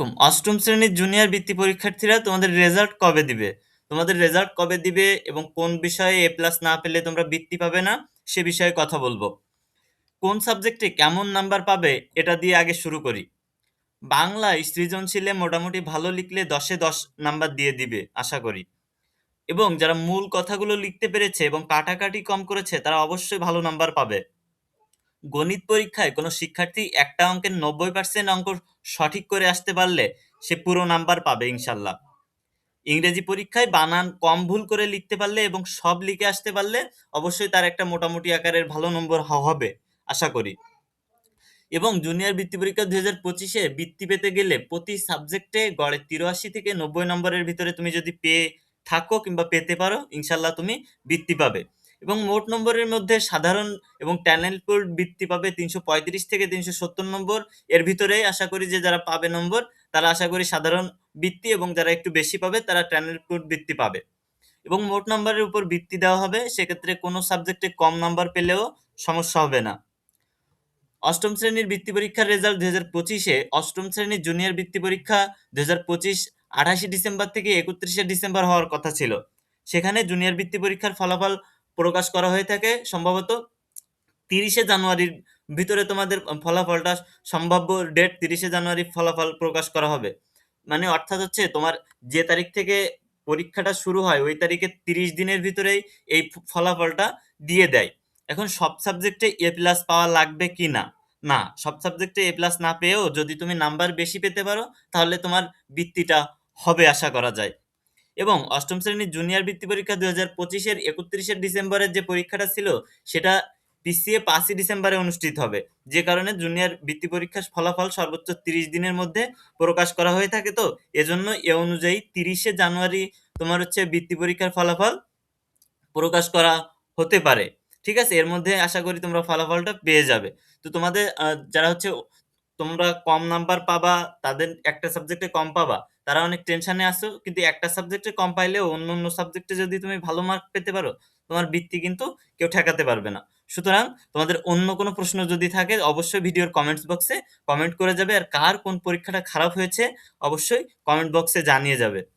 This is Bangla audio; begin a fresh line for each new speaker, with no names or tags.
অষ্টম শ্রেণির জুনিয়র বৃত্তি পরীক্ষার্থীরা তোমাদের রেজাল্ট কবে দিবে? তোমাদের রেজাল্ট কবে দিবে এবং কোন বিষয়ে এ প্লাস না পেলে তোমরা বৃত্তি পাবে না, সে বিষয়ে কথা বলব। কোন সাবজেক্টে কেমন নাম্বার পাবে, এটা দিয়ে আগে শুরু করি। বাংলায় সৃজনশীলে মোটামুটি ভালো লিখলে দশে দশ নাম্বার দিয়ে দিবে, আশা করি। এবং যারা মূল কথাগুলো লিখতে পেরেছে এবং কাটাকাটি কম করেছে, তারা অবশ্যই ভালো নাম্বার পাবে। গণিত পরীক্ষায় কোনো শিক্ষার্থী একটা অঙ্কের ৯০% অঙ্ক সঠিক করে আসতে পারলে সে পুরো নাম্বার পাবে ইনশাল্লাহ। ইংরেজি পরীক্ষায় বানান কম ভুল করে লিখতে পারলে এবং সব লিখে আসতে পারলে অবশ্যই তার একটা মোটামুটি আকারের ভালো নম্বর হবে, আশা করি। এবং জুনিয়র বৃত্তি পরীক্ষা দুই হাজার পঁচিশে বৃত্তি পেতে গেলে প্রতি সাবজেক্টে গড়ে ৮৩ থেকে ৯০ নম্বরের ভিতরে তুমি যদি পেয়ে থাকো কিংবা পেতে পারো, ইনশাল্লাহ তুমি বৃত্তি পাবে। এবং মোট নম্বরের মধ্যে সাধারণ এবং ট্যালেন্টফুল বৃত্তি পাবে ৩৩৫ থেকে ৩৭০ নম্বর। এর ভিতরেই আশা করি যে যারা পাবে নম্বর, তারা আশা করি সাধারণ বৃত্তি এবং যারা একটু বেশি পাবে, তারা ট্যালেন্টফুল বৃত্তি পাবে। এবং মোট নম্বরের উপর বৃত্তি দেওয়া হবে, সেক্ষেত্রে কোনো সাবজেক্টে কম নাম্বার পেলেও সমস্যা হবে না। অষ্টম শ্রেণির বৃত্তি পরীক্ষার রেজাল্ট দু হাজার পঁচিশে, অষ্টম শ্রেণির জুনিয়র বৃত্তি পরীক্ষা ২০২৫ ২৮ ডিসেম্বর থেকে ৩১ ডিসেম্বর হওয়ার কথা ছিল। সেখানে জুনিয়র বৃত্তি পরীক্ষার ফলাফল প্রকাশ করা হয়ে থাকে সম্ভবত ৩০ জানুয়ারির ভিতরে তোমাদের ফলাফলটা সম্ভাব্য ডেট ৩০ জানুয়ারি ফলাফল প্রকাশ করা হবে। মানে অর্থাৎ হচ্ছে তোমার যে তারিখ থেকে পরীক্ষাটা শুরু হয় ওই তারিখে ৩০ দিনের ভিতরেই এই ফলাফলটা দিয়ে দেয়। এখন সব সাবজেক্টে এ প্লাস পাওয়া লাগবে কি না? না, সব সাবজেক্টে এ প্লাস না পেয়েও যদি তুমি নাম্বার বেশি পেতে পারো তাহলে তোমার বৃত্তিটা হবে আশা করা যায়। এবং অষ্টম শ্রেণির জুনিয়র বৃত্তি পরীক্ষা ২০২৫ এর ৩১ ডিসেম্বরের যে পরীক্ষাটা ছিল, সেটা পিছিয়ে ৫ই ডিসেম্বরে অনুষ্ঠিত হবে। যে কারণে জুনিয়র বৃত্তি পরীক্ষার ফলাফল সর্বোচ্চ ৩০ দিনের মধ্যে প্রকাশ করা হয়ে থাকে তো, এজন্য এ অনুযায়ী ৩০ জানুয়ারি তোমার হচ্ছে বৃত্তি পরীক্ষার ফলাফল প্রকাশ করা হতে পারে। ঠিক আছে? এর মধ্যে আশা করি তোমরা ফলাফলটা পেয়ে যাবে। তো তোমাদের যারা হচ্ছে তোমরা কম নাম্বার পাবা, তাদের একটা সাবজেক্টে কম পাবা, তারা অনেক টেনশনে আসো কিন্তু একটা সাবজেক্টে কম পাইলেও অন্য, অন্য সাবজেক্টে যদি তুমি ভালো মার্ক পেতে পারো, তোমার বৃত্তি কিন্তু কেউ ঠেকাতে পারবে না। সুতরাং তোমাদের অন্য কোনো প্রশ্ন যদি থাকে অবশ্যই ভিডিওর কমেন্টস বক্সে কমেন্ট করে যাবে। আর কার কোন পরীক্ষাটা খারাপ হয়েছে অবশ্যই কমেন্ট বক্সে জানিয়ে যাবে।